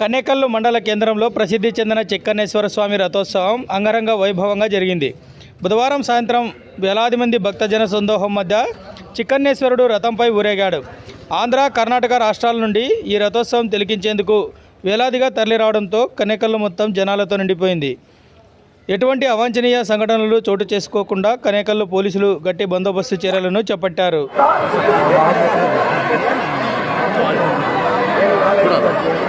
కనేకల్లు మండల కేంద్రంలో ప్రసిద్ధి చెందిన చెక్కన్నేశ్వర స్వామి రథోత్సవం అంగరంగ వైభవంగా జరిగింది. బుధవారం సాయంత్రం వేలాది మంది భక్తజన సందోహం మధ్య చిక్కన్నేశ్వరుడు రథంపై ఊరేగాడు. ఆంధ్ర కర్ణాటక రాష్ట్రాల నుండి ఈ రథోత్సవం తిలకించేందుకు వేలాదిగా తరలిరావడంతో కనేకల్లు మొత్తం జనాలతో నిండిపోయింది. ఎటువంటి అవాంఛనీయ సంఘటనలు చోటు చేసుకోకుండా కనేకల్లు పోలీసులు గట్టి బందోబస్తు చర్యలను చేపట్టారు.